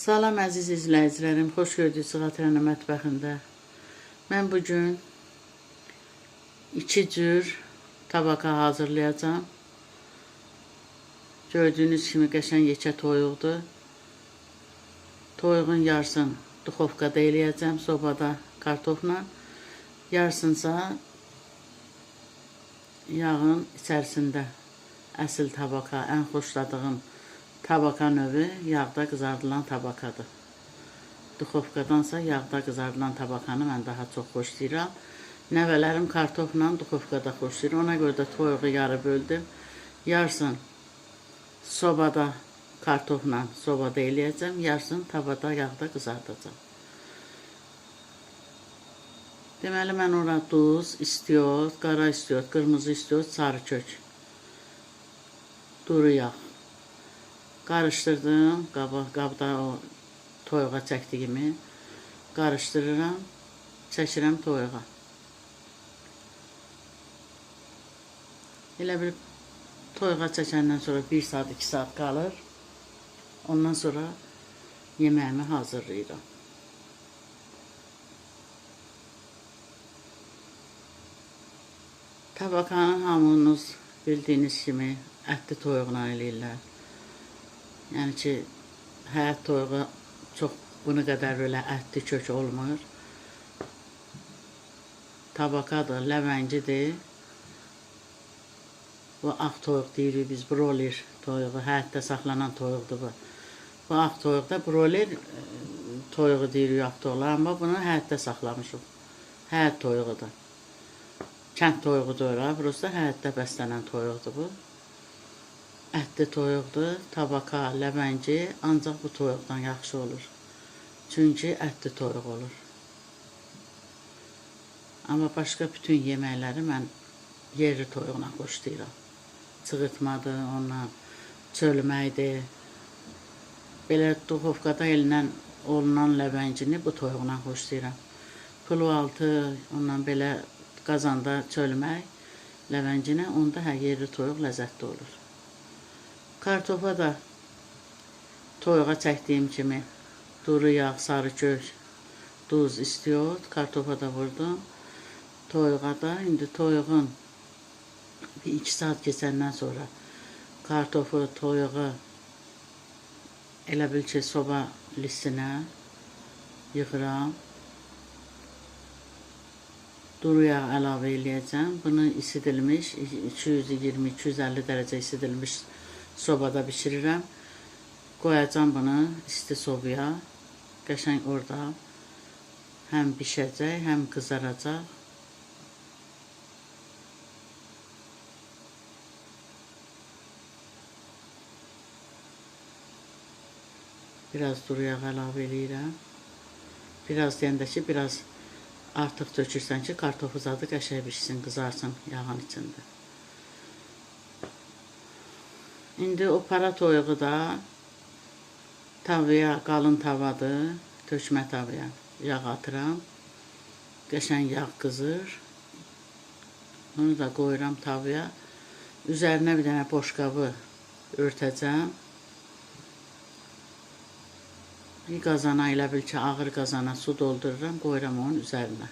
Salam əziz izləyicilərim, xoş gördük Sığatrəna mətbəxində. Mən bu gün iki cür tabaka hazırlayacağam. Gördüyünüz kimi qəşəng yekə toyuqdur. Toyuğun yarısını duxovkada eləyəcəm, sobada kartofla. Yarısınsa yağın içərisində əsl tabaka, ən xoşladığım tabaka növü yağda qızardılan tabakadır. Duxovkadansa yağda qızardılan tabakanı mən daha çox xoşlayıram. Nəvələrim kartofla duxovkada xoşlayır. Ona görə də toyuğu yarı böldüm. Yarısını sobada kartofla sobada eləyəcəm, yarısını tavada yağda qızardacağam. Deməli mən ora duz, istiot, qara istiot, qırmızı istiot, sarı kök, duru yağ Qarışdırdım, qaba, qabda o toyuğa çəkdiyimi qarışdırıram, çəkirəm toyuğa. Elə bir toyuğa çəkəndən sonra 1 saat, 2 saat qalır. Ondan sonra yeməyimi hazırlayıram. Tabakanı hamınız bildiyiniz kimi ətli toyuqla eləyirlər. Yəni ki, həyat toyuğu çox bunu qədər belə ətli kök olmur. Tabakadır, ləvəngidir. Bu ağ toyuq deyirik biz, broiler toyuğu, həyatda saxlanan toyuqdur bu. Bu ağ toyuq da broiler e, toyuğu deyirik avtolar, amma bunu həyatda saxlamışıq. Həyat toyuğudur. Kənd toyuğudur burası da həyatda bəslənən toyuqdur bu. Ətli toyuqdur, tabaka, ləvəngi ancaq bu toyuqdan yaxşı olur. Çünki ətli toyuq olur. Amma başqa bütün yeməkləri mən yerli toyuqla xoşlayıram. Çığırtmadır, onunla çölməkdir. Belə duxovkada elinən olunan ləvəngini bu toyuqla xoşlayıram. Pulu altı, ondan belə qazanda çölmək ləvənginə, onda hə yerli toyuq ləzzətli olur. Kartofa da toyuğa çəkdiyim kimi duru yağ, sarı kök, duz, istiot, kartofa da vurdum. Toyuğa da indi toyuğun bir iki saat keçəndən sonra kartofu, toyuğu elə bil ki, soba listinə yığıram. Duru yağ əlavə eləyəcəm. Bunu isidilmiş 220-250 dərəcə isidilmiş sobada bişirirəm. Qoyacam bunu isti sobaya. Qəşəng orada həm bişəcək, həm qızaracaq. Biraz duru yağ əlavə eləyirəm. Biraz deyəndə ki, biraz artıq tökürsən ki, kartofu zadı qəşəng bişsin, qızarsın yağın içində. İndi o para toyuğu da tavaya, qalın tavadır, tökmə tavaya yağ atıram. Qəşəng yağ qızır. Onu da qoyuram tavaya. Üzərinə bir dənə boşqabı örtəcəm. Bir qazana elə bil ki, ağır qazana su doldururam, qoyuram onun üzərinə.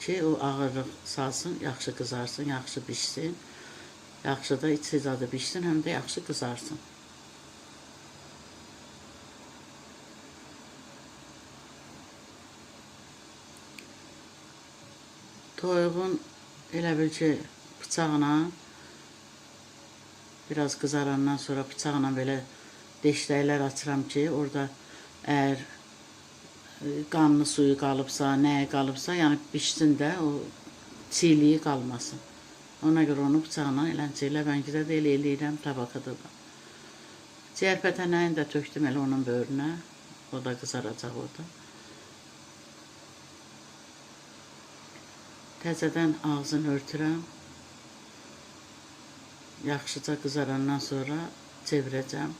Ki, o ağırlıq salsın, yaxşı qızarsın, yaxşı bişsin. Yaxşı da iç zadı bişsin, həm də yaxşı qızarsın. Toyuğun elə bil ki, bıçaqla biraz qızarandan sonra bıçaqla belə deşləklər açıram ki, orada əgər e, qanlı suyu qalıbsa, nəyə qalıbsa, yəni bişsin də o çiğliyi qalmasın. Ona görə onu bıçaqla eləncə elə vəngidə də elə eləyirəm tabakada da. Ciyər pətənəyini də tökdüm elə onun böyrünə. O da qızaracaq orada. Təzədən ağzını örtürəm. Yaxşıca qızarandan sonra çevirəcəm.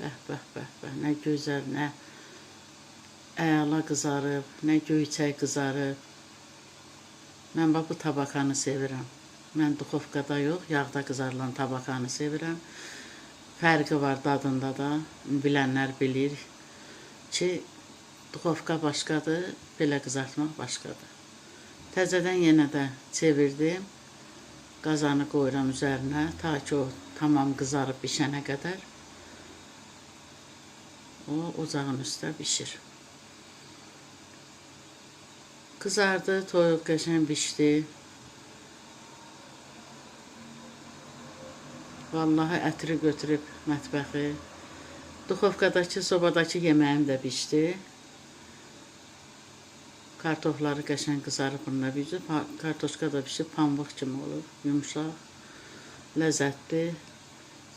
Bəh, bəh, bəh, bəh. Nə gözəl, nə əla qızarıb, nə göyçək qızarıb. Mən bax bu tabakanı sevirəm. Mən duxovkada yox, yağda qızarılan tabakanı sevirəm. fərqi var dadında da. Bilənlər bilir ki, duxovka başqadır, belə qızartmaq başqadır. Təzədən yenə də çevirdim. Qazanı qoyuram üzərinə ta ki o tamam qızarıb bişənə qədər. O ocağın üstə bişir. Qızardı, toyuq qəşəng bişdi. Vallahi ətri götürüb mətbəxi. Duxovkadakı, sobadakı yeməyim də bişdi. Kartofları qəşəng qızarıb bununla. Pa- Kartoşka da bişib pambıq kimi olur, yumşaq, ləzzətli,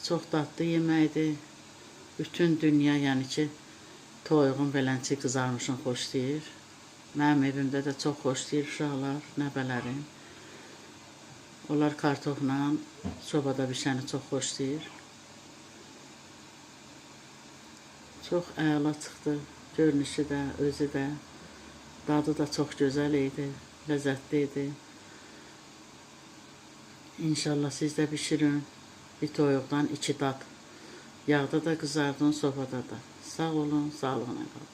çox dadlı yeməkdir. Bütün dünya, yəni ki, toyuğun belənçi qızarmışını xoşlayır. Mənim evimdə də çox xoşlayır uşaqlar, nəvələrim. Onlar kartofla sobada bişəni çox xoşlayır. Çox əla çıxdı. Görünüşü də, özü də, dadı da çox gözəl idi, ləzzətli idi. İnşallah siz də bişirin. Bir toyuqdan iki dad. Yağda da qızardın, sobada da. Sağ olun, sağlığına qalın.